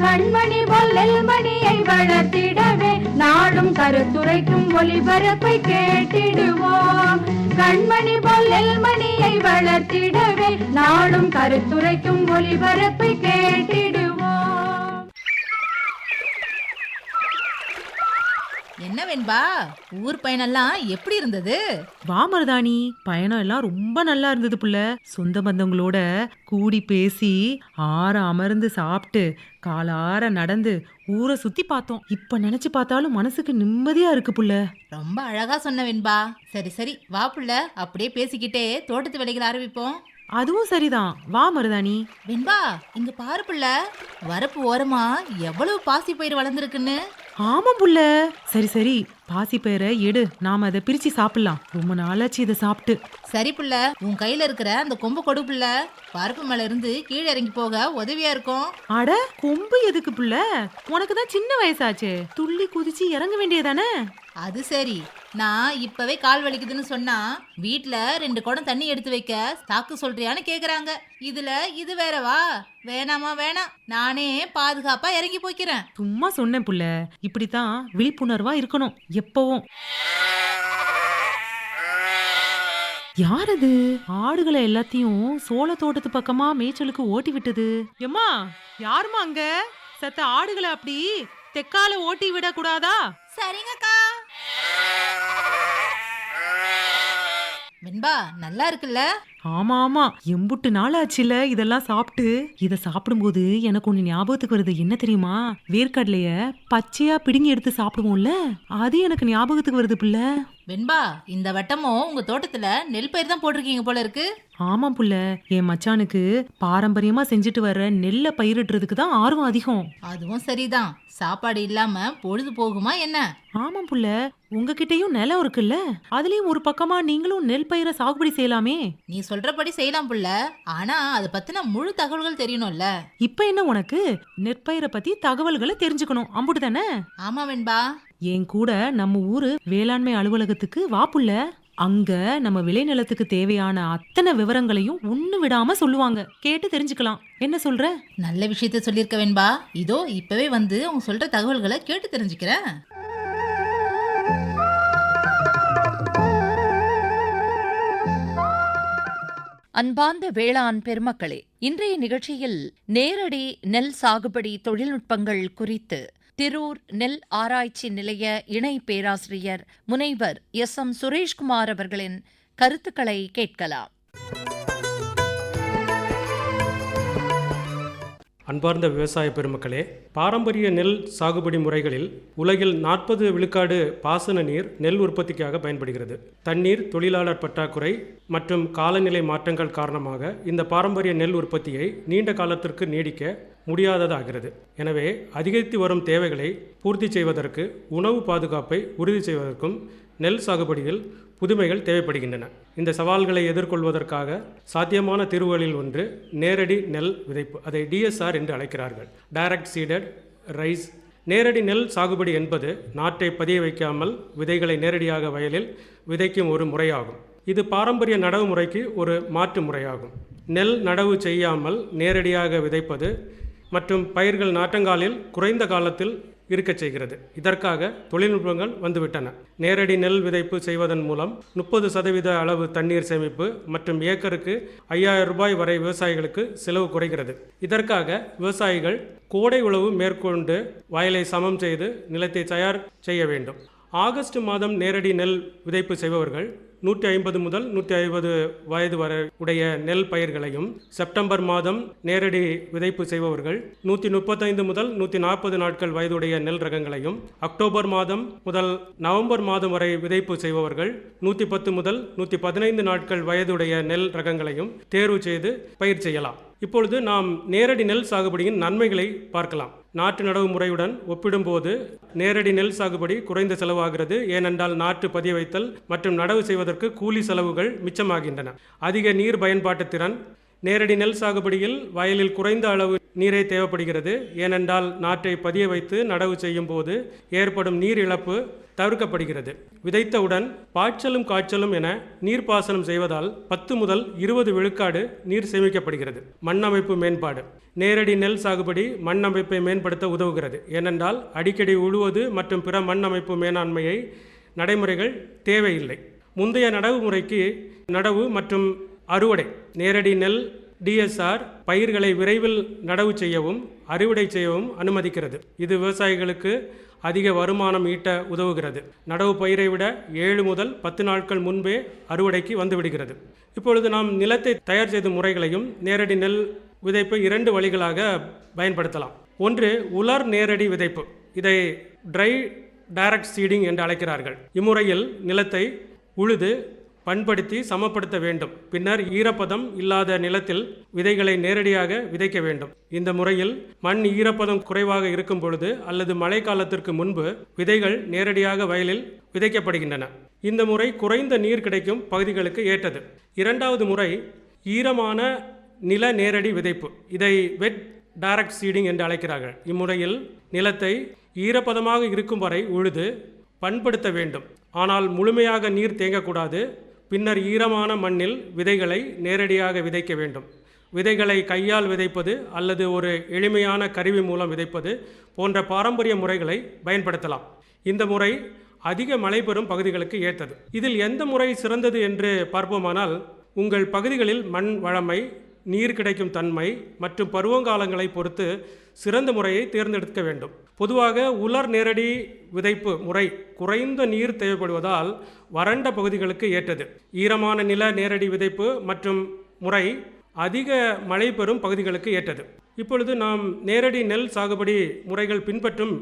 கண்மணி பொல்லில் மணியை வளர்த்திடவே நாடும் கருத்துரைக்கும் ஒளிபரப்பை கேட்டிடுவோம். கண்மணி பொல்லில் மணியை வளர்த்திடவே நாடும் கருத்துரைக்கும் ஒளிபரப்பை கேட்டிடுவோம். வெண்பா ஊர் பயணம்லாம் எப்படி இருந்தது? வா மருதாணி. பயணம் எல்லாம் ரொம்ப நல்லா இருந்தது புள்ள. சொந்த பந்தங்களோட கூடி பேசி ஆற அமர்ந்து சாப்பிட்டு காலார நடந்து ஊரை சுத்தி பார்த்தோம். இப்ப நினைச்சு பார்த்தாலும் மனசுக்கு நிம்மதியா இருக்கு புள்ள. ரொம்ப அழகா சொன்ன வெண்பா. சரி சரி. வா புள்ள. அப்படியே பேசிக்கிட்டே தோட்டத்து வேலைகள் ஆரம்பிப்போம். அதுவும் சரிதான். வா மருதாணி. வெண்பா இங்க பாரு புள்ள. வரப்பு ஓரமா எவ்வளவு பாசி பயிர் வளர்ந்துருக்குன்னு. ஆமா புள்ள. சரி சரி. பாசி பயிரை எடு. நாம அதை பிரிச்சு சாப்பிடலாம். ரொம்ப நாளாச்சு இதை சாப்பிட்டு. சரி புள்ள. உன் கையில இருக்கிற அந்த கொம்பு கொடு புள்ள. பருப்பு மேல இருந்து கீழே இறங்கி போக உதவியா இருக்கும். அட கொம்பு எதுக்கு புள்ள? உனக்கு தான் சின்ன வயசாச்சே. துள்ளி குதிச்சு இறங்க வேண்டியதானே? அது சரி. நான் இப்பவே கால் வலிக்குதுன்னு சொன்னா வீட்ல ரெண்டு குடம் தண்ணி எடுத்து வைக்க சாக்கு சொல்றியான்னு கேக்குறாங்க. இதுல இது வேறவா? வேணாமா வேணாம் நானே பாதுகாப்பா இறங்கி போய்க்கிறேன். சும்மா சொன்னேன் புள்ள. இப்படித்தான் விழிப்புணர்வா இருக்கணும் எப்பவும். யார் அது? ஆடுகளை எல்லாத்தையும் சோள தோட்டத்து பக்கமா மேய்ச்சலுக்கு ஓட்டி விட்டது. எம்மா யாரும்மா அங்க? சத்த ஆடுகளை அப்படி தெக்கால ஓட்டி விட கூடாதா சரிங்கக்கா. வெண்பா நல்லா இருக்குல்ல? ஆமா ஆமா. எம்புட்டு நாள் ஆச்சுல இதெல்லாம் சாப்பிட்டு இத சாப்பிடும்போது எனக்கு ஒண்ணு ஞாபகத்துக்கு வருது. என்ன தெரியுமா? வேர்க்கடலைய பச்சையா பிடுங்கி எடுத்து சாப்பிடுவோம்ல? அது எனக்கு ஞாபகத்துக்கு வருது புள்ள. வெண்பா இந்த வட்டமும் உங்க தோட்டத்துல நெல் பயிர் தான் போட்டிருக்கீங்க போல இருக்கு. ஆமா புள்ள என் மச்சானுக்கு பாரம்பரியமா செஞ்சுட்டு வர்ற நெல்லை பயிரிடுறதுக்கு தான் ஆர்வம் அதிகம். அதுவும் சரிதான். சாப்பாடு இல்லாம பொழுது போகுமா என்ன? ஆமாம் புள்ள உங்ககிட்டயும் நிலம் இருக்குல்ல அதுலயும் ஒரு பக்கமா நீங்களும் நெல் பயிரை சாகுபடி செய்யலாமே. நீ சொல்றபடி செய்யலாம் புள்ள. ஆனா அதை பத்தின முழு தகவல்கள் தெரியணும்ல. இப்ப என்ன உனக்கு? நெற்பயிரை பத்தி தகவல்களை தெரிஞ்சுக்கணும். அம்புட்டு தானே? ஆமா வெண்பா. என் கூட நம்ம ஊரு வேளாண்மை அலுவலகத்துக்கு வா புள்ள. அங்க நம்ம விளைநிலத்துக்கு தேவையான அத்தனை விவரங்களையும் ஒண்ணு விடாம சொல்லுவாங்க. கேட்டு தெரிஞ்சுக்கலாம். என்ன சொல்ற? நல்ல விஷயத்த சொல்லியிருக்க வெண்பா. இதோ இப்பவே வந்து அவங்க சொல்ற தகவல்களை கேட்டு தெரிஞ்சுக்கிறேன் அன்பார்ந்த வேளாண் பெருமக்களே இன்றைய நிகழ்ச்சியில் நேரடி நெல் சாகுபடி தொழில்நுட்பங்கள் குறித்து திரூர் நெல் ஆராய்ச்சி நிலைய இணை பேராசிரியர் முனைவர் எஸ் எம் சுரேஷ்குமார் அவர்களின் கருத்துக்களை கேட்கலாம். அன்பார்ந்த விவசாய பெருமக்களே பாரம்பரிய நெல் சாகுபடி முறைகளில் உலகில் நாற்பது விழுக்காடு பாசன நீர் நெல் உற்பத்திக்காக பயன்படுகிறது. தண்ணீர் தொழிலாளர் பற்றாக்குறை மற்றும் காலநிலை மாற்றங்கள் காரணமாக இந்த பாரம்பரிய நெல் உற்பத்தியை நீண்ட காலத்திற்கு நீடிக்க முடியாததாகிறது. எனவே அதிகரித்து வரும் தேவைகளை பூர்த்தி செய்வதற்கு உணவு பாதுகாப்பை உறுதி செய்வதற்கும் நெல் சாகுபடியில் புதுமைகள் தேவைப்படுகின்றன. இந்த சவால்களை எதிர்கொள்வதற்காக சாத்தியமான தீர்வுகளில் ஒன்று நேரடி நெல் விதைப்பு அதை டிஎஸ்ஆர் என்று அழைக்கிறார்கள். டைரக்ட் சீடட் ரைஸ் நேரடி நெல் சாகுபடி என்பது நாற்றை பதிய வைக்காமல் விதைகளை நேரடியாக வயலில் விதைக்கும் ஒரு முறையாகும். இது பாரம்பரிய நடவு முறைக்கு ஒரு மாற்று முறையாகும். நெல் நடவு செய்யாமல் நேரடியாக விதைப்பது மற்றும் பயிர்கள் நாற்றங்காலில் குறைந்த காலத்தில் இருக்கச் செய்கிறது. இதற்காக தொழில்நுட்பங்கள் வந்துவிட்டன. நேரடி நெல் விதைப்பு செய்வதன் மூலம் முப்பது சதவீத அளவு தண்ணீர் சேமிப்பு மற்றும் ஏக்கருக்கு ஐயாயிரம் ரூபாய் வரை விவசாயிகளுக்கு செலவு குறைகிறது. இதற்காக விவசாயிகள் கோடை உழவு மேற்கொண்டு வயலை சமம் செய்து நிலத்தை தயார் செய்ய வேண்டும். ஆகஸ்ட் மாதம் நேரடி நெல் விதைப்பு செய்பவர்கள் நூற்றி ஐம்பது முதல் நூற்றி ஐம்பது வயது வரை உடைய நெல் பயிர்களையும் செப்டம்பர் மாதம் நேரடி விதைப்பு செய்பவர்கள் நூற்றி முப்பத்தைந்து முதல் நூற்றி நாற்பது நாட்கள் வயதுடைய நெல் ரகங்களையும் அக்டோபர் மாதம் முதல் நவம்பர் மாதம் வரை விதைப்பு செய்பவர்கள் நூற்றி பத்து முதல் நூற்றி பதினைந்து நாட்கள் வயதுடைய நெல் ரகங்களையும் தேர்வு செய்து பயிர் செய்யலாம். இப்பொழுது நாம் நேரடி நெல் சாகுபடியின் நன்மைகளை பார்க்கலாம். நாட்டு நடவு முறையுடன் ஒப்பிடும்போது நேரடி நெல் சாகுபடி குறைந்த செலவாகிறது. ஏனென்றால் நாற்று பதிய வைத்தல் மற்றும் நடவு செய்வதற்கு கூலி செலவுகள் மிச்சமாகின்றன. அதிக நீர் பயன்பாட்டு திறன் நேரடி நெல் சாகுபடியில் வயலில் குறைந்த அளவு நீரை தேவைப்படுகிறது. ஏனென்றால் நாற்றை பதிய வைத்து நடவு செய்யும் போது ஏற்படும் நீர் இழப்பு தவிர்க்கப்படுகிறது. விதைத்தவுடன் பாய்ச்சலும் காய்ச்சலும் என நீர்ப்பாசனம் செய்வதால் பத்து முதல் இருபது விழுக்காடு நீர் சேமிக்கப்படுகிறது. மண் அமைப்பு மேம்பாடு. நேரடி நெல் சாகுபடி மண் அமைப்பை மேம்படுத்த உதவுகிறது. ஏனென்றால் அடிக்கடி உழுவது மற்றும் பிற மண் அமைப்பு மேலாண்மையை நடைமுறைகள் தேவையில்லை. முந்தைய நடவு முறைக்கு நடவு மற்றும் அறுவடை நேரடி நெல் டிஎஸ்ஆர் பயிர்களை விரைவில் நடவு செய்யவும் அறுவடை செய்யவும் அனுமதிக்கிறது. இது விவசாயிகளுக்கு அதிக வருமானம் ஈட்ட உதவுகிறது. நடவு பயிரை விட ஏழு முதல் பத்து நாட்கள் முன்பே அறுவடைக்கு வந்துவிடுகிறது. இப்பொழுது நாம் நிலத்தை தயார் செய்த முறைகளையும் நேரடி நெல் விதைப்பு இரண்டு வழிகளாக பயன்படுத்தலாம். ஒன்று உலர் நேரடி விதைப்பு. இதை ட்ரை டைரக்ட் சீடிங் என்று அழைக்கிறார்கள். இம்முறையில் நிலத்தை உழுது பண்படுத்தி சமப்படுத்த வேண்டும். பின்னர் ஈரப்பதம் இல்லாத நிலத்தில் விதைகளை நேரடியாக விதைக்க வேண்டும். இந்த முறையில் மண் ஈரப்பதம் குறைவாக இருக்கும் பொழுது அல்லது மழை காலத்திற்கு முன்பு விதைகள் நேரடியாக வயலில் விதைக்கப்படுகின்றன. இந்த முறை குறைந்த நீர் கிடைக்கும் பகுதிகளுக்கு ஏற்றது. இரண்டாவது முறை ஈரமான நில நேரடி விதைப்பு. இதை வெட் டைரக்ட் சீடிங் என்று அழைக்கிறார்கள். இம்முறையில் நிலத்தை ஈரப்பதமாக இருக்கும் வரை உழுது பண்படுத்த வேண்டும். ஆனால் முழுமையாக நீர் தேங்கக்கூடாது. பின்னர் ஈரமான மண்ணில் விதைகளை நேரடியாக விதைக்க வேண்டும். விதைகளை கையால் விதைப்பது அல்லது ஒரு எளிமையான கருவி மூலம் விதைப்பது போன்ற பாரம்பரிய முறைகளை பயன்படுத்தலாம். இந்த முறை அதிக மழை பெறும் பகுதிகளுக்கு ஏற்றது. இதில் எந்த முறை சிறந்தது என்று பார்ப்போமானால் உங்கள் பகுதிகளில் மண் வளமை நீர் கிடைக்கும் தன்மை மற்றும் பருவங்காலங்களை பொறுத்து சிறந்த முறையை தேர்ந்தெடுக்க வேண்டும். பொதுவாக உலர் நேரடி விதைப்பு முறை குறைந்த நீர் தேவைப்படுவதால் வறண்ட பகுதிகளுக்கு ஏற்றது. ஈரமான நில நேரடி விதைப்பு மற்றும் முறை அதிக மழை பெறும் பகுதிகளுக்கு ஏற்றது. இப்பொழுது நாம் நேரடி நெல் சாகுபடி முறைகள் பின்பற்றும்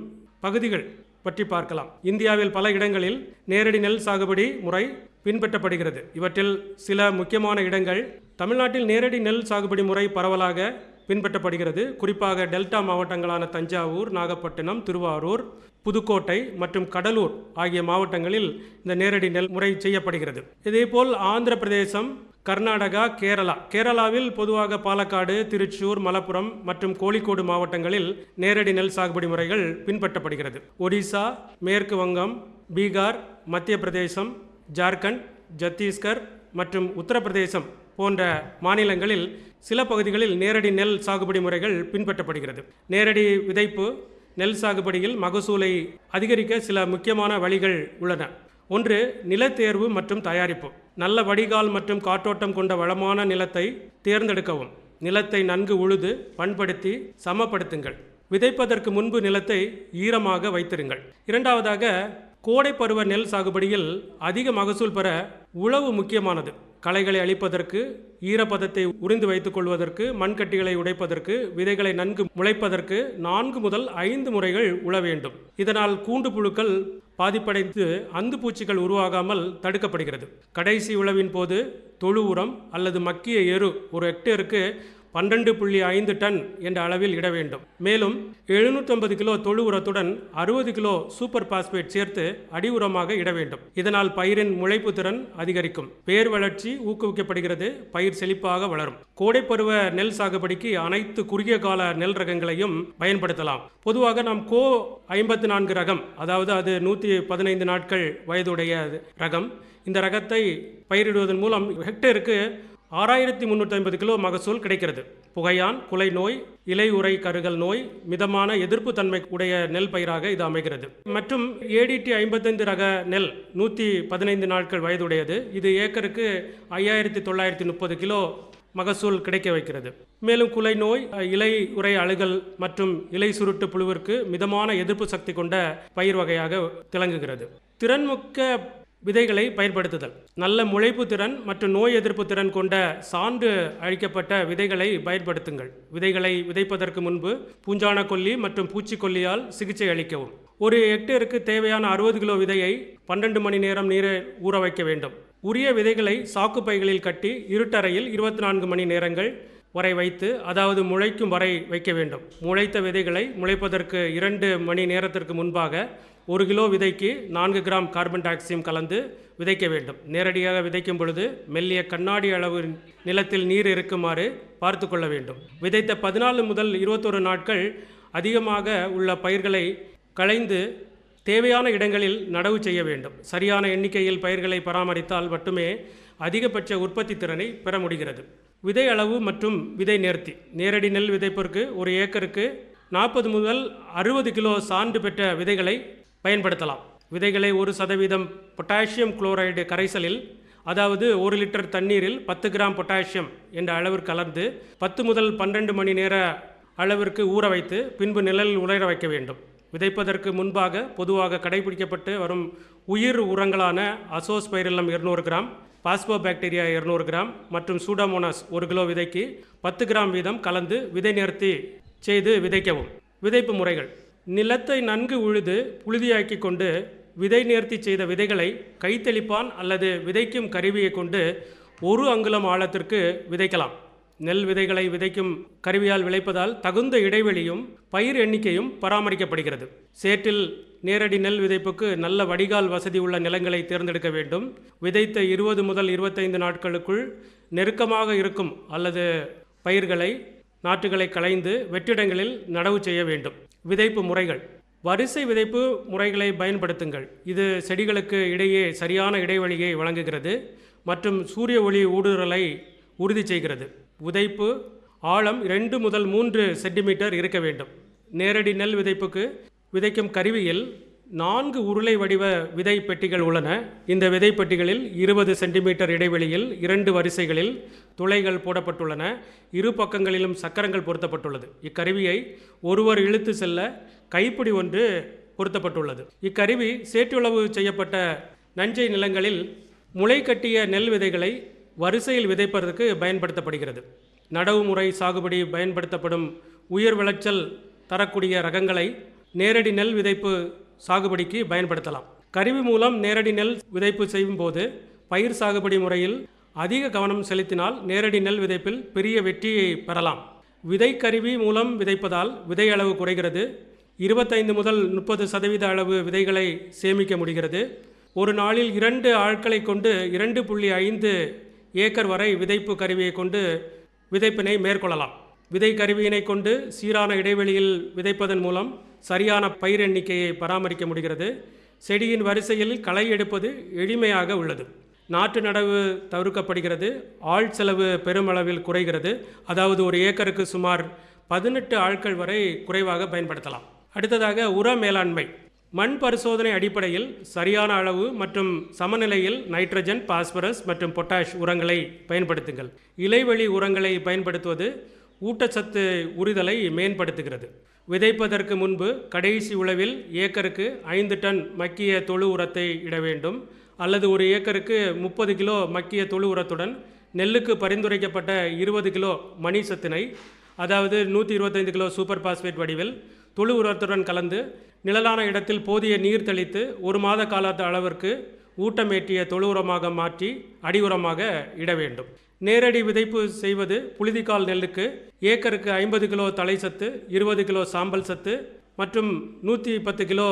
பகுதிகள் பற்றி பார்க்கலாம். இந்தியாவில் பல இடங்களில் நேரடி நெல் சாகுபடி முறை பின்பற்றப்படுகிறது. இவற்றில் சில முக்கியமான இடங்கள் தமிழ்நாட்டில் நேரடி நெல் சாகுபடி முறை பரவலாக பின்பற்றப்படுகிறது. குறிப்பாக டெல்டா மாவட்டங்களான தஞ்சாவூர் நாகப்பட்டினம் திருவாரூர் புதுக்கோட்டை மற்றும் கடலூர் ஆகிய மாவட்டங்களில் இந்த நேரடி நெல் முறை செய்யப்படுகிறது. இதேபோல் ஆந்திர பிரதேசம் கர்நாடகா கேரளா. கேரளாவில் பொதுவாக பாலக்காடு திருச்சூர் மலப்புரம் மற்றும் கோழிக்கோடு மாவட்டங்களில் நேரடி நெல் சாகுபடி முறைகள் பின்பற்றப்படுகிறது. ஒடிசா மேற்கு வங்கம் பீகார் மத்திய பிரதேசம் ஜார்க்கண்ட் சத்தீஸ்கர் மற்றும் உத்தரப்பிரதேசம் போன்ற மாநிலங்களில் சில பகுதிகளில் நேரடி நெல் சாகுபடி முறைகள் பின்பற்றப்படுகிறது. நேரடி விதைப்பு நெல் சாகுபடியில் மகசூலை அதிகரிக்க சில முக்கியமான வழிகள் உள்ளன. ஒன்று நிலத்தேர்வு மற்றும் தயாரிப்பு. நல்ல வடிகால் மற்றும் காற்றோட்டம் கொண்ட வளமான நிலத்தை தேர்ந்தெடுக்கவும். நிலத்தை நன்கு உழுது பண்படுத்தி சமப்படுத்துங்கள். விதைப்பதற்கு முன்பு நிலத்தை ஈரமாக வைத்திருங்கள். இரண்டாவதாக கோடை பருவ நெல் சாகுபடியில் அதிக மகசூல் பெற உழவு முக்கியமானது. களைகளை அழிப்பதற்கு ஈரப்பதத்தை உறிந்து வைத்துக் கொள்வதற்கு மண்கட்டிகளை உடைப்பதற்கு விதைகளை நன்கு முளைப்பதற்கு நான்கு முதல் ஐந்து முறைகள் உழ வேண்டும். இதனால் கூண்டு புழுக்கள் பாதிப்படைந்து அந்து பூச்சிகள் உருவாகாமல் தடுக்கப்படுகிறது. கடைசி உழவின் போது தொழு உரம் அல்லது மக்கிய எரு ஒரு ஹெக்டேருக்கு பன்னெண்டு புள்ளி ஐந்து டன் என்ற அளவில் இட வேண்டும். மேலும் எழுநூற்றம்பது கிலோ தொழு உரத்துடன் அறுபது கிலோ சூப்பர் பாஸ்பேட் சேர்த்து அடி உரமாக இட வேண்டும். இதனால் பயிரின் முளைப்பு திறன் அதிகரிக்கும். பேர் வளர்ச்சி ஊக்குவிக்கப்படுகிறது பயிர் செழிப்பாக வளரும். கோடைப்பருவ நெல் சாகுபடிக்கு அனைத்து குறுகிய கால நெல் ரகங்களையும் பயன்படுத்தலாம். பொதுவாக நாம் கோ ஐம்பத்து நான்கு ரகம் அதாவது அது நூற்றி பதினைந்து நாட்கள் வயதுடைய ரகம் இந்த ரகத்தை பயிரிடுவதன் மூலம் ஹெக்டேருக்கு ஆறாயிரத்தி முந்நூற்றி ஐம்பது கிலோ மகசூல் கிடைக்கிறது. புகையான் குலை நோய் இலை கருகல் நோய் மிதமான எதிர்ப்பு தன்மை உடைய நெல் பயிராக இது அமைகிறது. மற்றும் ஏடிடி ஐம்பத்தைந்து ரக நெல் நூற்றி பதினைந்து நாட்கள் வயதுடையது. இது ஏக்கருக்கு ஐயாயிரத்தி தொள்ளாயிரத்தி முப்பது கிலோ மகசூல் கிடைக்க வைக்கிறது. மேலும் குலை நோய் இலை உரை அழுகல் மற்றும் இலை சுருட்டு புழுவிற்கு மிதமான எதிர்ப்பு சக்தி கொண்ட பயிர் வகையாக திளங்குகிறது திறன்மிக்க விதைகளை பயன்படுத்துதல். நல்ல முளைப்பு திறன் மற்றும் நோய் எதிர்ப்பு திறன் கொண்ட சான்று அழிக்கப்பட்ட விதைகளை பயன்படுத்துங்கள். விதைகளை விதைப்பதற்கு முன்பு பூஞ்சான கொல்லி மற்றும் பூச்சிக்கொல்லியால் சிகிச்சை அளிக்கவும். ஒரு ஹெக்டேருக்கு தேவையான அறுபது கிலோ விதையை பன்னெண்டு மணி நேரம் நீரை ஊற வைக்க வேண்டும். உரிய விதைகளை சாக்கு பைகளில் கட்டி இருட்டறையில் இருபத்தி நான்கு மணி நேரங்கள் வரை வைத்து அதாவது முளைக்கும் வரை வைக்க வேண்டும். முளைத்த விதைகளை முளைப்பதற்கு இரண்டு மணி நேரத்திற்கு முன்பாக ஒரு கிலோ விதைக்கு நான்கு கிராம் கார்பன் டாக்சியம் கலந்து விதைக்க வேண்டும். நேரடியாக விதைக்கும் பொழுது மெல்லிய கண்ணாடி அளவு நிலத்தில் நீர் இருக்குமாறு பார்த்து கொள்ள வேண்டும். விதைத்த பதினாலு முதல் இருபத்தொரு நாட்கள் அதிகமாக உள்ள பயிர்களை களைந்து தேவையான இடங்களில் நடவு செய்ய வேண்டும். சரியான எண்ணிக்கையில் பயிர்களை பராமரித்தால் மட்டுமே அதிகபட்ச உற்பத்தி திறனை பெற முடிகிறது. விதை அளவு மற்றும் விதை நேர்த்தி. நேரடி நெல் விதைப்பிற்கு ஒரு ஏக்கருக்கு நாற்பது முதல் அறுபது கிலோ சான்று பெற்ற விதைகளை பயன்படுத்தலாம். விதைகளை ஒரு சதவீதம் பொட்டாசியம் குளோரைடு கரைசலில் அதாவது ஒரு லிட்டர் தண்ணீரில் பத்து கிராம் பொட்டாசியம் என்ற அளவிற்கு கலந்து பத்து முதல் பன்னெண்டு மணி நேர அளவிற்கு ஊற வைத்து பின்பு நிழலில் உலர வைக்க வேண்டும். விதைப்பதற்கு முன்பாக பொதுவாக கடைபிடிக்கப்பட்டு வரும் உயிர் உரங்களான அசோஸ்பைரல்லம் இருநூறு கிராம் பாஸ்போபாக்டீரியா இருநூறு கிராம் மற்றும் சூடாமோனாஸ் ஒரு கிலோ விதைக்கு பத்து கிராம் வீதம் கலந்து விதை நிறுத்தி செய்து விதைக்கவும். விதைப்பு முறைகள். நிலத்தை நன்கு உழுது புழுதியாக்கி கொண்டு விதை நேர்த்தி செய்த விதைகளை கைத்தெளிப்பான் அல்லது விதைக்கும் கருவியை கொண்டு ஒரு அங்குலம் ஆழத்திற்கு விதைக்கலாம். நெல் விதைகளை விதைக்கும் கருவியால் விளைப்பதால் தகுந்த இடைவெளியும் பயிர் எண்ணிக்கையும் பராமரிக்கப்படுகிறது. சேற்றில் நேரடி நெல் விதைப்புக்கு நல்ல வடிகால் வசதி உள்ள நிலங்களை தேர்ந்தெடுக்க வேண்டும். விதைத்த இருபது முதல் இருபத்தைந்து நாட்களுக்குள் நெருக்கமாக இருக்கும் அல்லது பயிர்களை நாற்றுகளை களைந்து வெற்றிடங்களில் நடவு செய்ய வேண்டும். விதைப்பு முறைகள். வரிசை விதைப்பு முறைகளை பயன்படுத்துங்கள். இது செடிகளுக்கு இடையே சரியான இடைவெளியை வழங்குகிறது மற்றும் சூரிய ஒளி ஊடுருவலை உறுதி செய்கிறது. விதைப்பு ஆழம் ரெண்டு முதல் மூன்று சென்டிமீட்டர் இருக்க வேண்டும். நேரடி நெல் விதைப்புக்கு விதைக்கும் கருவியில் நான்கு உருளை வடிவ விதை பெட்டிகள் உள்ளன. இந்த விதை பெட்டிகளில் இருபது சென்டிமீட்டர் இடைவெளியில் இரண்டு வரிசைகளில் துளைகள் போடப்பட்டுள்ளன. இரு பக்கங்களிலும் சக்கரங்கள் பொருத்தப்பட்டுள்ளது. இக்கருவியை ஒருவர் இழுத்து செல்ல கைப்பிடி ஒன்று பொருத்தப்பட்டுள்ளது. இக்கருவி சேற்றுளவு செய்யப்பட்ட நஞ்சை நிலங்களில் முளை கட்டிய நெல் விதைகளை வரிசையில் விதைப்பதற்கு பயன்படுத்தப்படுகிறது. நடவு முறை சாகுபடி பயன்படுத்தப்படும் உயர் விளைச்சல் தரக்கூடிய ரகங்களை நேரடி நெல் விதைப்பு சாகுபடிக்கு பயன்படுத்தலாம். கருவி மூலம் நேரடி நெல் விதைப்பு செய்யும்போது பயிர் சாகுபடி முறையில் அதிக கவனம் செலுத்தினால் நேரடி நெல் விதைப்பில் பெரிய வெற்றியை பெறலாம். விதை கருவி மூலம் விதைப்பதால் விதை அளவு குறைகிறது. இருபத்தைந்து முதல் முப்பது சதவீத அளவு விதைகளை சேமிக்க முடிகிறது. ஒரு நாளில் இரண்டு ஆட்களை கொண்டு இரண்டு புள்ளி ஐந்து ஏக்கர் வரை விதைப்பு கருவியை கொண்டு விதைப்பினை மேற்கொள்ளலாம். விதை கருவியினை கொண்டு சீரான இடைவெளியில் விதைப்பதன் மூலம் சரியான பயிர் எண்ணிக்கையை பராமரிக்க முடிகிறது. செடியின் வரிசையில் களை எடுப்பது எளிமையாக உள்ளது. நாற்று நடவு தவிர்க்கப்படுகிறது. ஆள் செலவு பெருமளவில் குறைகிறது. அதாவது ஒரு ஏக்கருக்கு சுமார் பதினெட்டு ஆட்கள் வரை குறைவாக பயன்படுத்தலாம். அடுத்ததாக உர மேலாண்மை. மண் பரிசோதனை அடிப்படையில் சரியான அளவு மற்றும் சமநிலையில் நைட்ரஜன் பாஸ்பரஸ் மற்றும் பொட்டாஷ் உரங்களை பயன்படுத்துங்கள். இலைவெளி உரங்களை பயன்படுத்துவது ஊட்டச்சத்து உரிதலை மேம்படுத்துகிறது. விதைப்பதற்கு முன்பு கடைசி உழவில் ஏக்கருக்கு ஐந்து டன் மக்கிய தொழு உரத்தை இட வேண்டும். அல்லது ஒரு ஏக்கருக்கு முப்பது கிலோ மக்கிய தொழு உரத்துடன் நெல்லுக்கு பரிந்துரைக்கப்பட்ட இருபது கிலோ மணி சத்தினை அதாவது நூற்றி இருபத்தைந்து கிலோ சூப்பர் பாஸ்பேட் வடிவில் தொழு உரத்துடன் கலந்து நிழலான இடத்தில் போதிய நீர் தெளித்து ஒரு மாத காலத்து அளவிற்கு ஊட்டமேற்றிய தொழு உரமாக மாற்றி அடி உரமாக இட வேண்டும். நேரடி விதைப்பு செய்வது புழுதிக்கால் நெல்லுக்கு ஏக்கருக்கு ஐம்பது கிலோ தலை சத்து இருபது கிலோ சாம்பல் சத்து மற்றும் நூற்றி பத்து கிலோ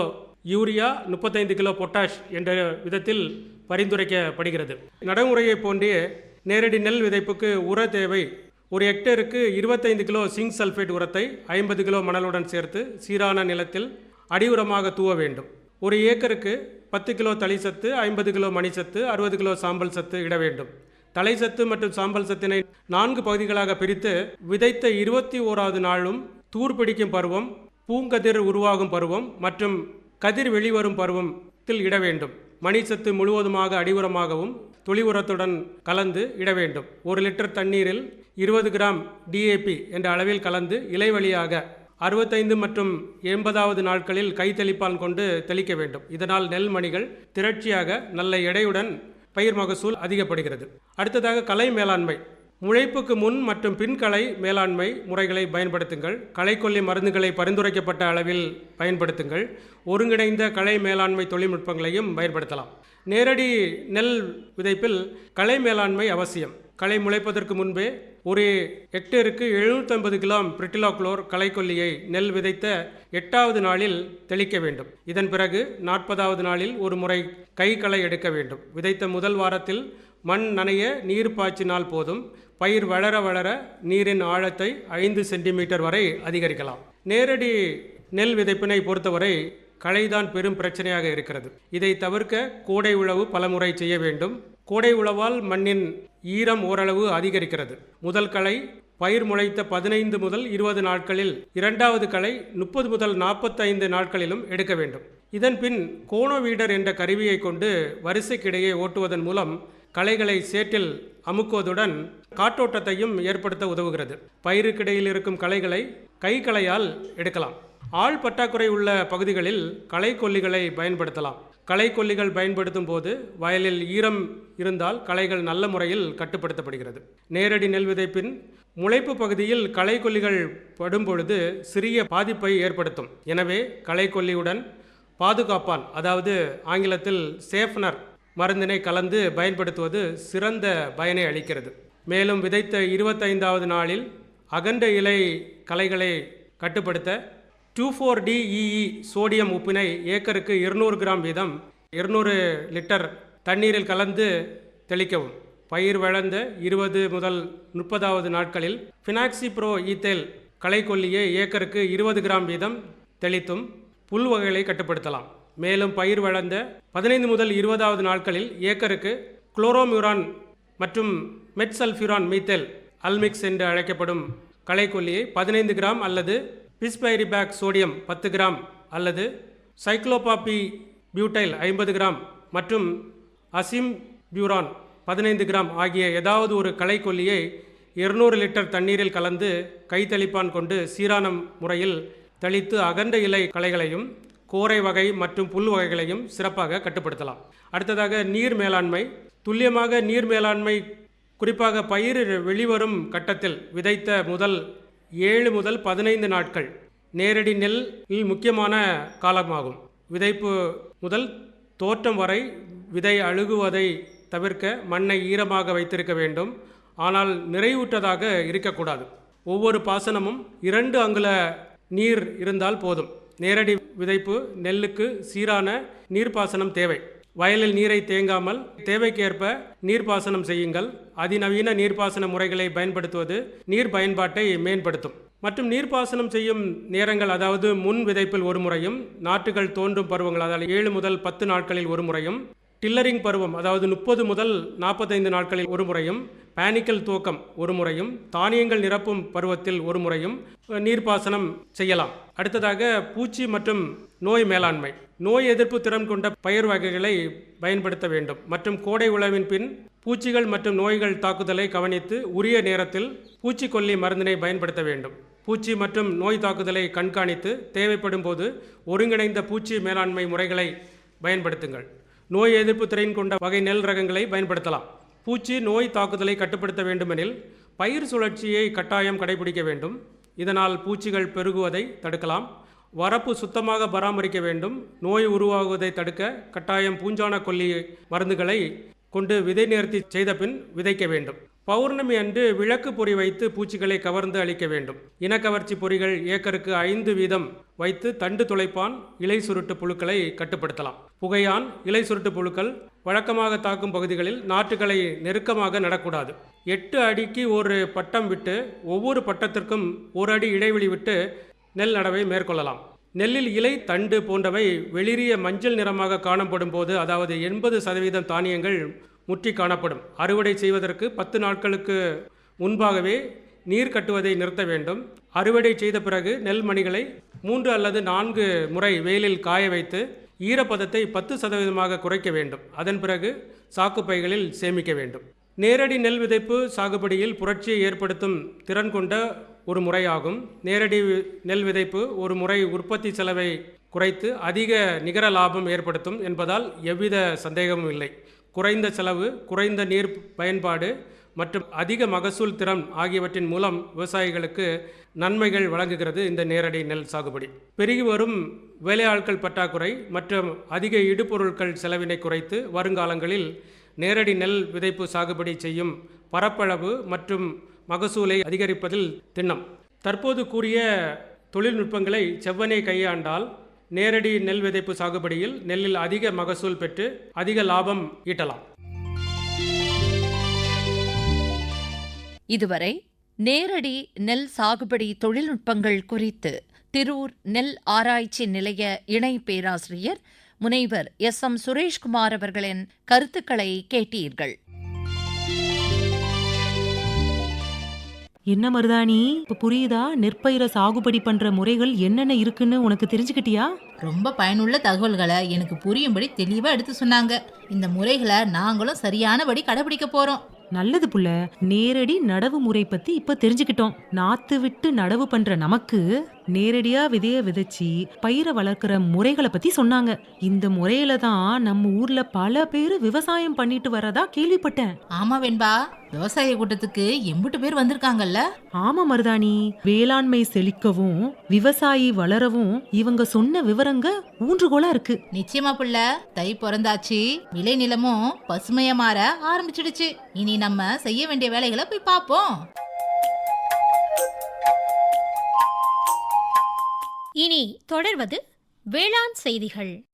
யூரியா முப்பத்தைந்து கிலோ பொட்டாஷ் என்ற விதத்தில் பரிந்துரைக்கப்படுகிறது. நடைமுறையை போன்றே நேரடி நெல் விதைப்புக்கு உர தேவை. ஒரு ஹெக்டேருக்கு இருபத்தைந்து கிலோ சிங்க் சல்ஃபேட் உரத்தை ஐம்பது கிலோ மணலுடன் சேர்த்து சீரான நிலத்தில் அடி உரமாக தூவ வேண்டும். ஒரு ஏக்கருக்கு பத்து கிலோ தளி சத்து ஐம்பது கிலோ மணிச்சத்து அறுபது கிலோ சாம்பல் சத்து இட வேண்டும். தலை சத்து மற்றும் சாம்பல் சத்தினை நான்கு பகுதிகளாக பிரித்து விதைத்த இருபத்தி ஓராவது நாளும் தூர் பிடிக்கும் பருவம் பூங்கதிர் உருவாகும் பருவம் மற்றும் கதிர் வெளிவரும் பருவத்தில் இட வேண்டும். மணிச்சத்து முழுவதுமாக அடிவுரமாகவும் துளி உரத்துடன் கலந்து இட வேண்டும். ஒரு லிட்டர் தண்ணீரில் இருபது கிராம் டிஏபி என்ற அளவில் கலந்து இலை வழியாக அறுபத்தைந்து மற்றும் எண்பதாவது நாட்களில் கை தெளிப்பான் கொண்டு தெளிக்க வேண்டும். இதனால் நெல் மணிகள் திரட்சியாக நல்ல எடையுடன் பயிர் மகசூல் அதிகப்படுகிறது. அடுத்ததாக கலை மேலாண்மை. முளைப்புக்கு முன் மற்றும் பின் களை மேலாண்மை முறைகளை பயன்படுத்துங்கள். களைக்கொல்லி மருந்துகளை பரிந்துரைக்கப்பட்ட அளவில் பயன்படுத்துங்கள். ஒருங்கிணைந்த கலை மேலாண்மை தொழில்நுட்பங்களையும் பயன்படுத்தலாம். நேரடி நெல் விதைப்பில் கலை மேலாண்மை அவசியம். களை முளைப்பதற்கு முன்பே ஒரு ஹெக்டேருக்கு 750 கிலோம் பிரிட்டிலாக்ளோர் களைக்கொல்லியை நெல் விதைத்த எட்டாவது நாளில் தெளிக்க வேண்டும். இதன் பிறகு நாற்பதாவது நாளில் ஒரு முறை கை களை எடுக்க வேண்டும். விதைத்த முதல் வாரத்தில் மண் நனைய நீர் பாய்ச்சினால் போதும். பயிர் வளர வளர நீரின் ஆழத்தை ஐந்து சென்டிமீட்டர் வரை அதிகரிக்கலாம். நேரடி நெல் விதைப்பினை பொறுத்தவரை களைதான் பெரும் பிரச்சனையாக இருக்கிறது. இதை தவிர்க்க கோடை உழவு பலமுறை செய்ய வேண்டும். கோடை உழவால் மண்ணின் ஈரம் ஓரளவு அதிகரிக்கிறது. முதல் களை பயிர் முளைத்த பதினைந்து முதல் இருபது நாட்களில் இரண்டாவது களை முப்பது முதல் நாற்பத்தைந்து நாட்களிலும் எடுக்க வேண்டும். இதன்பின் கோணோவீடர் என்ற கருவியை கொண்டு வரிசைக்கிடையே ஓட்டுவதன் மூலம் களைகளை சேற்றில் அமுக்குவதுடன் காற்றோட்டத்தையும் ஏற்படுத்த உதவுகிறது. பயிருக்கிடையில் இருக்கும் களைகளை கைகளையால் எடுக்கலாம். ஆள் பற்றாக்குறை உள்ள பகுதிகளில் களைக்கொல்லிகளை பயன்படுத்தலாம். களைக்கொல்லிகள் பயன்படுத்தும் போது வயலில் ஈரம் இருந்தால் களைகள் நல்ல முறையில் கட்டுப்படுத்தப்படுகிறது. நேரடி நெல் விதைப்பின் முளைப்பு பகுதியில் களைக்கொல்லிகள் படும்பொழுது சிறிய பாதிப்பை ஏற்படுத்தும். எனவே களைக்கொல்லியுடன் பாதுகாப்பான் அதாவது ஆங்கிலத்தில் சேஃப்னர் மருந்தினை கலந்து பயன்படுத்துவது சிறந்த பயனை அளிக்கிறது. மேலும் விதைத்த இருபத்தைந்தாவது நாளில் அகண்ட இலை களைகளை கட்டுப்படுத்த டூ ஃபோர் டிஇஇ சோடியம் உப்பினை ஏக்கருக்கு இருநூறு கிராம் வீதம் இருநூறு லிட்டர் தண்ணீரில் கலந்து தெளிக்கவும். பயிர் வளர்ந்த இருபது முதல் முப்பதாவது நாட்களில் ஃபினாக்சி ப்ரோ ஈத்தேல் களைக்கொல்லியை ஏக்கருக்கு இருபது கிராம் வீதம் தெளித்தும் புல் வகைகளை கட்டுப்படுத்தலாம். மேலும் பயிர் வளர்ந்த பதினைந்து முதல் இருபதாவது நாட்களில் ஏக்கருக்கு குளோரோமியூரான் மற்றும் மெட்சல்ஃபியூரான் மீத்தேல் அல்மிக்ஸ் என்று அழைக்கப்படும் களைக்கொல்லியை பதினைந்து கிராம் அல்லது பிஸ்பைரிபேக் சோடியம் பத்து கிராம் அல்லது சைக்ளோபாபி பியூட்டைல் ஐம்பது கிராம் மற்றும் அசிம் பியூரான் பதினைந்து கிராம் ஆகிய ஏதாவது ஒரு களைக்கொல்லியை இருநூறு லிட்டர் தண்ணீரில் கலந்து கைத்தளிப்பான் கொண்டு சீரான முறையில் தெளித்து அகண்ட இலை களைகளையும் கோரை வகை மற்றும் புல் வகைகளையும் சிறப்பாக கட்டுப்படுத்தலாம். அடுத்ததாக நீர் மேலாண்மை. துல்லியமாக நீர் மேலாண்மை குறிப்பாக பயிர் வெளிவரும் கட்டத்தில் விதைத்த முதல் ஏழு முதல் பதினைந்து நாட்கள் நேரடி நெல் முக்கியமான காலமாகும். விதைப்பு முதல் தோற்றம் வரை விதை அழுகுவதை தவிர்க்க மண்ணை ஈரமாக வைத்திருக்க வேண்டும். ஆனால் நிறைவுற்றதாக இருக்கக்கூடாது. ஒவ்வொரு பாசனமும் இரண்டு அங்குல நீர் இருந்தால் போதும். நேரடி விதைப்பு நெல்லுக்கு சீரான நீர்ப்பாசனம் தேவை. வயலில் நீரை தேங்காமல் தேவைக்கேற்ப நீர்ப்பாசனம் செய்யுங்கள். அதிநவீன நீர்ப்பாசன முறைகளை பயன்படுத்துவது நீர் பயன்பாட்டை மேம்படுத்தும். மற்றும் நீர்ப்பாசனம் செய்யும் நேரங்கள் அதாவது முன் விதைப்பில் ஒரு முறையும் நாற்றுகள் தோன்றும் பருவங்கள் அதாவது ஏழு முதல் பத்து நாட்களில் ஒரு முறையும் டில்லரிங் பருவம் அதாவது முப்பது முதல் நாற்பத்தைந்து நாட்களில் ஒரு முறையும் பேனிக்கல் துவக்கம் ஒரு முறையும் தானியங்கள் நிரப்பும் பருவத்தில் ஒரு முறையும் நீர்ப்பாசனம் செய்யலாம். அடுத்ததாக பூச்சி மற்றும் நோய் மேலாண்மை. நோய் எதிர்ப்பு திறன் கொண்ட பயிர் வகைகளை பயன்படுத்த வேண்டும். மற்றும் கோடை உழவின் பின் பூச்சிகள் மற்றும் நோய்கள் தாக்குதலை கவனித்து உரிய நேரத்தில் பூச்சிக்கொல்லி மருந்தினை பயன்படுத்த வேண்டும். பூச்சி மற்றும் நோய் தாக்குதலை கண்காணித்து தேவைப்படும் போது ஒருங்கிணைந்த பூச்சி மேலாண்மை முறைகளை பயன்படுத்துங்கள். நோய் எதிர்ப்பு திறன் கொண்ட வகை நெல் ரகங்களை பயன்படுத்தலாம். பூச்சி நோய் தாக்குதலை கட்டுப்படுத்த வேண்டுமெனில் பயிர் சுழற்சியை கட்டாயம் கடைபிடிக்க வேண்டும். இதனால் பூச்சிகள் பெருகுவதை தடுக்கலாம். வரப்பு சுத்தமாக பராமரிக்க வேண்டும். நோய் உருவாகுவதை தடுக்க கட்டாயம் பூஞ்சான கொல்லி மருந்துகளை கொண்டு விதை நேர்த்தி செய்த பின் விதைக்க வேண்டும். பௌர்ணமி அன்று விளக்கு பொறி வைத்து பூச்சிகளை கவர்ந்து அளிக்க வேண்டும். இனக்கவர்ச்சி பொறிகள் ஏக்கருக்கு ஐந்து வீதம் வைத்து தண்டு துளைப்பான் இலை சுருட்டு புழுக்களை கட்டுப்படுத்தலாம். புகையான் இலை சுருட்டு புழுக்கள் வழக்கமாக தாக்கும் பகுதிகளில் நாற்றுகளை நெருக்கமாக நடக்கூடாது. எட்டு அடிக்கு ஒரு பட்டம் விட்டு ஒவ்வொரு பட்டத்திற்கும் ஒரு அடி இடைவெளி விட்டு நெல் நடவை மேற்கொள்ளலாம். நெல்லில் இலை தண்டு போன்றவை வெளிரிய மஞ்சள் நிறமாக காணப்படும் போது அதாவது எண்பது சதவீதம் தானியங்கள் முற்றி காணப்படும். அறுவடை செய்வதற்கு பத்து நாட்களுக்கு முன்பாகவே நீர் கட்டுவதை நிறுத்த வேண்டும். அறுவடை செய்த பிறகு நெல் மணிகளை மூன்று அல்லது நான்கு முறை வெயிலில் காய வைத்து ஈரப்பதத்தை பத்து சதவீதமாக குறைக்க வேண்டும். அதன் பிறகு சாக்குப்பைகளில் சேமிக்க வேண்டும். நேரடி நெல் விதைப்பு சாகுபடியில் புரட்சியை ஏற்படுத்தும் திறன் கொண்ட ஒரு முறையாகும். நேரடி நெல் விதைப்பு ஒரு முறை உற்பத்தி செலவை குறைத்து அதிக நிகர லாபம் ஏற்படுத்தும் என்பதால் எவ்வித சந்தேகமும் இல்லை. குறைந்த செலவு குறைந்த நீர் பயன்பாடு மற்றும் அதிக மகசூல் திறன் ஆகியவற்றின் மூலம் விவசாயிகளுக்கு நன்மைகள் வழங்குகிறது இந்த நேரடி நெல் சாகுபடி. பெருகி வரும் வேலையாட்கள் பற்றாக்குறை மற்றும் அதிக இடுபொருட்கள் செலவினை குறைத்து வருங்காலங்களில் நேரடி நெல் விதைப்பு சாகுபடி செய்யும் பரப்பளவு மற்றும் மகசூலை அதிகரிப்பதில் திண்ணம். தற்போது கூறிய தொழில்நுட்பங்களை செவ்வனே கையாண்டால் நேரடி நெல் விதைப்பு சாகுபடியில் நெல்லில் அதிக மகசூல் பெற்று அதிக லாபம் ஈட்டலாம். இதுவரை நேரடி நெல் சாகுபடி தொழில்நுட்பங்கள் குறித்து திரூர் நெல் ஆராய்ச்சி நிலைய இணை பேராசிரியர் முனைவர் எஸ் எம் சுரேஷ்குமார் அவர்களின் கருத்துக்களை கேட்டீர்கள். என்ன மருதாணி? இப்ப புரியுதா? நெற்பயிரை சாகுபடி பண்ற முறைகள் என்னென்ன இருக்குன்னு உனக்கு தெரிஞ்சுக்கிட்டியா? ரொம்ப பயனுள்ள தகவல்களை எனக்கு புரியும்படி தெளிவா எடுத்து சொன்னாங்க. இந்த முறைகளை நாங்களும் சரியானபடி கடைபிடிக்க போறோம். நல்லது புள்ள. நேரடி நடவு முறை பத்தி இப்ப தெரிஞ்சுக்கிட்டோம். நாத்து விட்டு நடவு பண்ற நமக்கு நேரடியா விதைய விதைச்சி பயிரை வளர்க்குற முறைகளை பத்தி சொன்னாங்க. இந்த முறையில தான் நம்ம ஊர்ல பல பேர் விவசாயம் பண்ணிட்டு வரதா கேள்விப்பட்டேன். ஆமா வெண்பா விவசாய கூட்டத்துக்கு எம்புட்டு பேர் வந்திருக்காங்கல்ல? ஆமா மருதாணி வேளாண்மை செழிக்கவும் விவசாயி வளரவும் இவங்க சொன்ன விவரங்க ஊன்றுகோலா இருக்கு. நிச்சயமா புள்ள தை பிறந்தாச்சு விளை நிலமும் பசுமையா மாற ஆரம்பிச்சிடுச்சு. இனி நம்ம செய்ய வேண்டிய வேலைகளை போய் பார்ப்போம். இனி தொடர்வது வேளாண் செய்திகள்.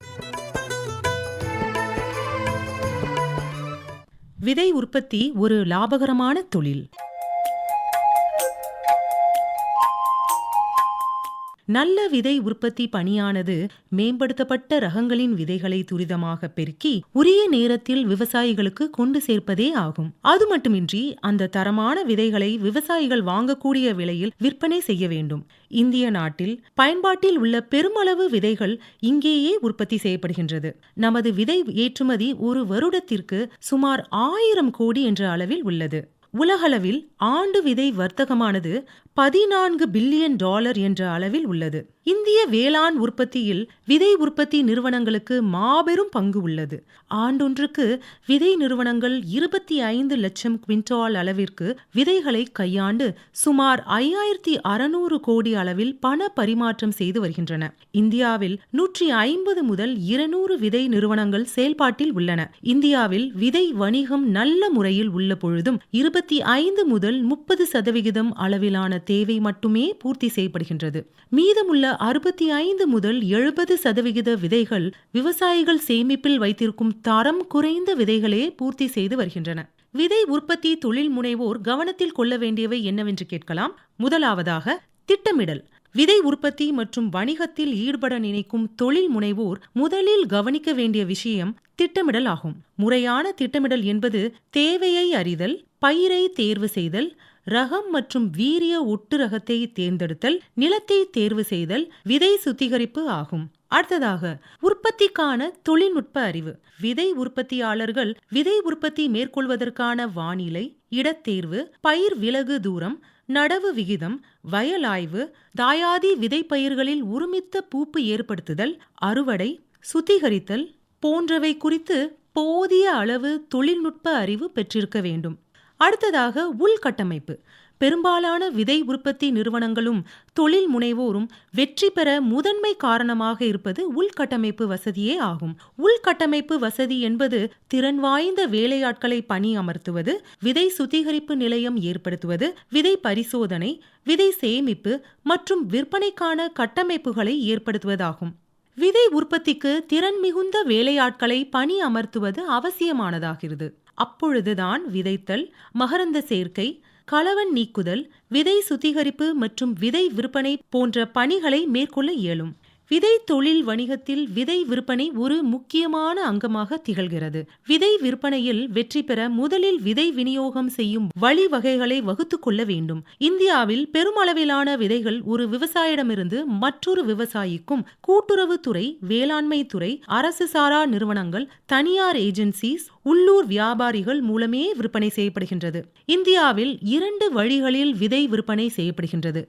விதை உற்பத்தி ஒரு லாபகரமான தொழில். நல்ல விதை உற்பத்தி பணியானது மேம்படுத்தப்பட்ட ரகங்களின் விதைகளை துரிதமாக பெருக்கி உரிய நேரத்தில் விவசாயிகளுக்கு கொண்டு சேர்ப்பதே ஆகும். அது மட்டுமின்றி அந்த தரமான விதைகளை விவசாயிகள் வாங்கக்கூடிய விலையில் விற்பனை செய்ய வேண்டும். இந்திய நாட்டில் பயன்பாட்டில் உள்ள பெருமளவு விதைகள் இங்கேயே உற்பத்தி செய்யப்படுகின்றது. நமது விதை ஏற்றுமதி ஒரு வருடத்திற்கு சுமார் ஆயிரம் கோடி என்ற அளவில் உள்ளது. உலகளவில் ஆண்டு விதை வர்த்தகமானது பதினான்கு பில்லியன் டாலர் என்ற அளவில் உள்ளது. இந்திய வேளாண் உற்பத்தியில் விதை உற்பத்தி நிறுவனங்களுக்கு மாபெரும் பங்கு உள்ளது. ஆண்டொன்றுக்கு விதை நிறுவனங்கள் இருபத்தி ஐந்து லட்சம் குவிண்டால் அளவிற்கு விதைகளை கையாண்டு சுமார் ஐயாயிரத்தி அறுநூறு கோடி அளவில் பண பரிமாற்றம் செய்து வருகின்றன. இந்தியாவில் நூற்றி ஐம்பது முதல் இருநூறு விதை நிறுவனங்கள் செயல்பாட்டில் உள்ளன. இந்தியாவில் விதை வணிகம் நல்ல முறையில் உள்ள பொழுதும் இருபத்தி ஐந்து முதல் முப்பது சதவிகிதம் அளவிலான தேவை மட்டுமே பூர்த்தி செய்யப்படுகின்றது. மீதமுள்ள அறுபத்தி ஐந்து முதல் எழுபது சதவிகித விதைகள் விவசாயிகள் சேமிப்பில் வைத்திருக்கும் தரம் குறைந்த விதைகளே பூர்த்தி செய்து வருகின்றன. விதை உற்பத்தி தொழில் முனைவோர் கவனத்தில் கொள்ள வேண்டியவை என்னவென்று கேட்கலாம். முதலாவதாக திட்டமிடல். விதை உற்பத்தி மற்றும் வணிகத்தில் ஈடுபட நினைக்கும் தொழில் முனைவோர் முதலில் கவனிக்க வேண்டிய விஷயம் திட்டமிடல் ஆகும். முறையான திட்டமிடல் என்பது தேவையை அறிதல் பயிரை தேர்வு செய்தல் ரகம் மற்றும் வீரிய ஒட்டு ரகத்தை தேர்ந்தெடுத்தல் நிலத்தை தேர்வு செய்தல் விதை சுத்திகரிப்பு ஆகும். அடுத்ததாக உற்பத்திக்கான தொழில்நுட்ப அறிவு. விதை உற்பத்தியாளர்கள் விதை உற்பத்தி மேற்கொள்வதற்கான வானிலை இடத்தேர்வு பயிர் விலகு தூரம் நடவு விகிதம் வயலாய்வு தாயாதி விதைப்பயிர்களில் உருமித்த பூப்பு ஏற்படுத்துதல் அறுவடை சுத்திகரித்தல் போன்றவை குறித்து போதிய அளவு தொழில்நுட்ப அறிவு பெற்றிருக்க வேண்டும். அடுத்ததாக உள்கட்டமைப்பு. பெரும்பாலான விதை உற்பத்தி நிறுவனங்களும் தொழில் முனைவோரும் வெற்றி பெற முதன்மை காரணமாக இருப்பது உள்கட்டமைப்பு வசதியே ஆகும். உள்கட்டமைப்பு வசதி என்பது திறன் வாய்ந்த வேலையாட்களை பணி அமர்த்துவது விதை சுத்திகரிப்பு நிலையம் ஏற்படுத்துவது விதை பரிசோதனை விதை சேமிப்பு மற்றும் விற்பனைக்கான கட்டமைப்புகளை ஏற்படுத்துவதாகும். விதை உற்பத்திக்கு திறன் மிகுந்த வேலையாட்களை பணி அமர்த்துவது அவசியமானதாகிறது. அப்பொழுதுதான் விதைத்தல் மகரந்த சேர்க்கை களவன் நீக்குதல் விதை சுத்திகரிப்பு மற்றும் விதை விற்பனை போன்ற பணிகளை மேற்கொள்ள இயலும். விதை தொழில் வணிகத்தில் விதை விற்பனை ஒரு முக்கியமான அங்கமாக திகழ்கிறது. விதை விற்பனையில் வெற்றி பெற முதலில் விதை விநியோகம் செய்யும் வழிவகைகளை வகுத்துக் கொள்ள வேண்டும். இந்தியாவில் பெருமளவிலான விதைகள் ஒரு விவசாயிடமிருந்து மற்றொரு விவசாயிக்கும் கூட்டுறவுத்துறை வேளாண்மை துறை அரசு சாரா நிறுவனங்கள் தனியார் ஏஜென்சிஸ் உள்ளூர் வியாபாரிகள் மூலமே விற்பனை செய்யப்படுகின்றது. இந்தியாவில் இரண்டு வழிகளில் விதை விற்பனை செய்யப்படுகின்றது.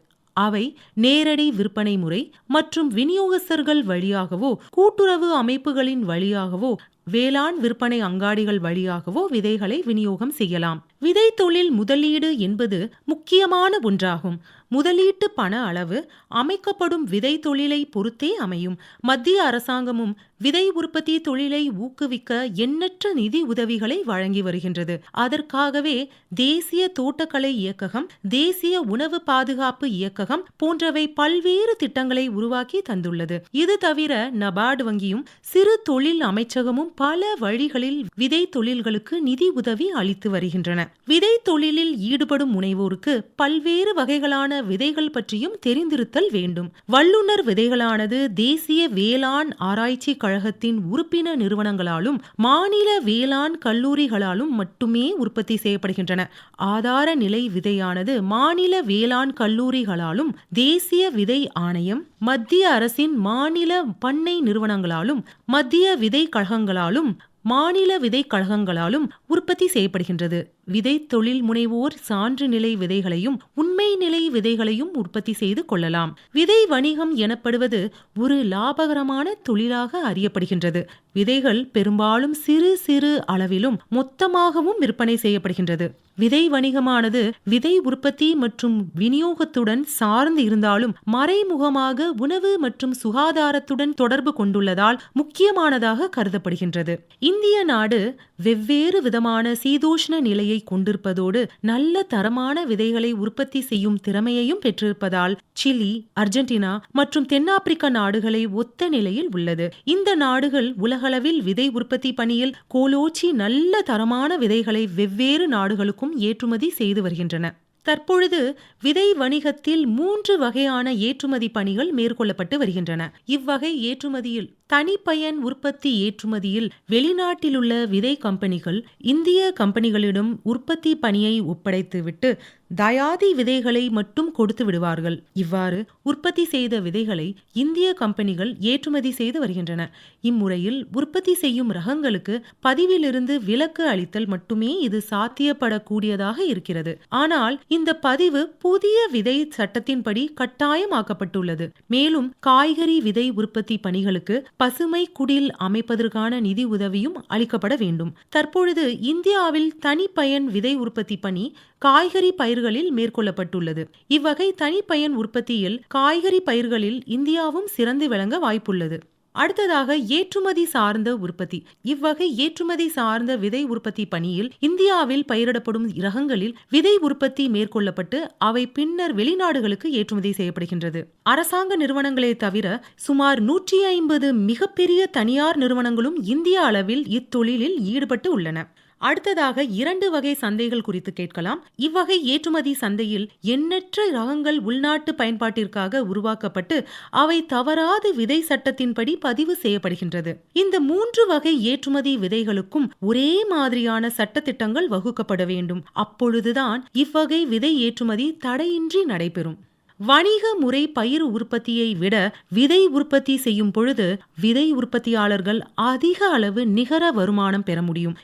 அவை நேரடி விற்பனை முறை மற்றும் விநியோகஸ்தர்கள் வழியாகவோ கூட்டுறவு அமைப்புகளின் வழியாகவோ வேளாண் விற்பனை அங்காடிகள் வழியாகவோ விதைகளை விநியோகம் செய்யலாம். விதை தொழில் முதலீடு என்பது முக்கியமான ஒன்றாகும். முதலீட்டு பண அளவு அமைக்கப்படும் விதை தொழிலை பொறுத்தே அமையும். மத்திய அரசாங்கமும் விதை உற்பத்தி தொழிலை ஊக்குவிக்க எண்ணற்ற நிதி உதவிகளை வழங்கி வருகின்றது. அதற்காகவே தேசிய தோட்டக்கலை இயக்ககம் தேசிய உணவு பாதுகாப்பு இயக்ககம் போன்றவை பல்வேறு திட்டங்களை உருவாக்கி தந்துள்ளது. இது தவிர நபார்டு வங்கியும் சிறு தொழில் அமைச்சகமும் பல வழிகளில் விதை தொழில்களுக்கு நிதி உதவி அளித்து வருகின்றன. விதை தொழிலில் ஈடுபடும் முனைவோருக்கு பல்வேறு வகைகளான விதைகள் பற்றியும் தெரிந்திருத்தல் வேண்டும். வல்லுநர் விதைகளானது தேசிய வேளாண் ஆராய்ச்சி கழகத்தின் உறுப்பினர் நிறுவனங்களாலும் மாநில வேளாண் கல்லூரிகளாலும் மட்டுமே உற்பத்தி செய்யப்படுகின்றன. ஆதார நிலை விதையானது மாநில வேளாண் கல்லூரிகளாலும் தேசிய விதை ஆணையம் மத்திய அரசின் மாநில பண்ணை நிறுவனங்களாலும் மத்திய விதை கழகங்களாலும் மாநில விதை கழகங்களாலும் உற்பத்தி செய்யப்படுகின்றது. விதை தொழில் முனைவோர் சான்று நிலை விதைகளையும் உண்மை நிலை விதைகளையும் உற்பத்தி செய்து கொள்ளலாம். விதை வணிகம் எனப்படுவது ஒரு லாபகரமான தொழிலாக அறியப்படுகின்றது. விதைகள் பெரும்பாலும் சிறு சிறு அளவிலும் மொத்தமாகவும் விற்பனை செய்யப்படுகின்றது. விதை வணிகமானது விதை உற்பத்தி மற்றும் விநியோகத்துடன் சார்ந்து இருந்தாலும் மறைமுகமாக உணவு மற்றும் சுகாதாரத்துடன் தொடர்பு கொண்டுள்ளதால் முக்கியமானதாக கருதப்படுகின்றது. இந்திய நாடு வெவ்வேறு விதமான சீதோஷ்ண நிலையை கொண்டிருப்பதோடு நல்ல தரமான விதைகளை உற்பத்தி செய்யும் திறமையையும் பெற்றிருப்பதால் சிலி அர்ஜென்டினா மற்றும் தென்னாப்பிரிக்க நாடுகளை ஒத்த நிலையில் உள்ளது. இந்த நாடுகள் உலகளவில் விதை உற்பத்தி பணியில் கோலோச்சி நல்ல தரமான விதைகளை வெவ்வேறு நாடுகளுக்கும் ஏற்றுமதி செய்து வருகின்றன. தற்பொழுது விதை வணிகத்தில் மூன்று வகையான ஏற்றுமதி பணிகள் மேற்கொள்ளப்பட்டு வருகின்றன. இவ்வகை ஏற்றுமதியில் தனிப்பயன் உற்பத்தி ஏற்றுமதியில் வெளிநாட்டிலுள்ள விதை கம்பெனிகள் இந்திய கம்பெனிகளிடம் உற்பத்தி பணியை ஒப்படைத்துவிட்டு தயாதி விதைகளை மட்டும் கொடுத்து விடுவார்கள். இவ்வாறு உற்பத்தி செய்த விதைகளை இந்திய கம்பெனிகள் ஏற்றுமதி செய்து வருகின்றன. இம்முறையில் உற்பத்தி செய்யும் ரகங்களுக்கு பதிவிலிருந்து விலக்கு அளித்தல் மட்டுமே இது சாத்தியப்படக்கூடியதாக இருக்கிறது. ஆனால் இந்த பதிவு புதிய விதை சட்டத்தின்படி கட்டாயமாக்கப்பட்டுள்ளது. மேலும் காய்கறி விதை உற்பத்தி பணிகளுக்கு பசுமை குடில் அமைப்பதற்கான நிதி உதவியும் அளிக்கப்பட வேண்டும். தற்பொழுது இந்தியாவில் தனிப்பயன் விதை உற்பத்தி பணி காய்கறி பயிர் பயிர்களில் மேற்கொள்ளப்பட்டுள்ளது. இவ்வகை தனிப்பயன் உற்பத்தியில் காய்கறி பயிர்களில் இந்தியாவும் சிறந்து விளங்க வாய்ப்புள்ளது. அடுத்ததாக ஏற்றுமதி சார்ந்த உற்பத்தி. இவ்வகை ஏற்றுமதி சார்ந்த விதை உற்பத்தி பணியில் இந்தியாவில் பயிரிடப்படும் இரகங்களில் விதை உற்பத்தி மேற்கொள்ளப்பட்டு அவை பின்னர் வெளிநாடுகளுக்கு ஏற்றுமதி செய்யப்படுகின்றது. அரசாங்க நிறுவனங்களே தவிர சுமார் நூற்றி ஐம்பது மிகப்பெரிய தனியார் நிறுவனங்களும் இந்திய அளவில் இத்தொழிலில் ஈடுபட்டு உள்ளன. அடுத்ததாக இரண்டு வகை சந்தைகள் குறித்து கேட்கலாம். இவ்வகை ஏற்றுமதி சந்தையில் எண்ணற்ற ரகங்கள் உள்நாட்டு பயன்பாட்டிற்காக உருவாக்கப்பட்டு அவை தவறாது விதை சட்டத்தின்படி பதிவு செய்யப்படுகின்றது. இந்த மூன்று வகை ஏற்றுமதி விதைகளுக்கும் ஒரே மாதிரியான சட்டத்திட்டங்கள் வகுக்கப்பட வேண்டும். அப்பொழுதுதான் இவ்வகை விதை ஏற்றுமதி தடையின்றி நடைபெறும். வணிக முறை பயிர் உற்பத்தியை விட விதை உற்பத்தி செய்யும் பொழுது விதை உற்பத்தியாளர்கள் அதிக அளவு நிகர வருமானம் பெற முடியும்.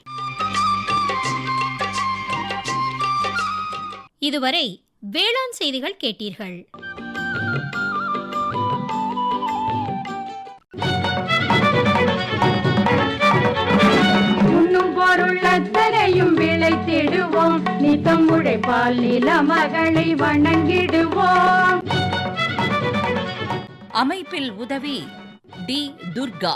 இதுவரை வேளாண் செய்திகள் கேட்டீர்கள். உண்ணும் பொருள் அத்தனையும் விளைத்திடுவோம் நித்தம் உழைப்பால் நில மகளை வணங்கிடுவோம். அமைப்பில் உதவி டி. துர்கா.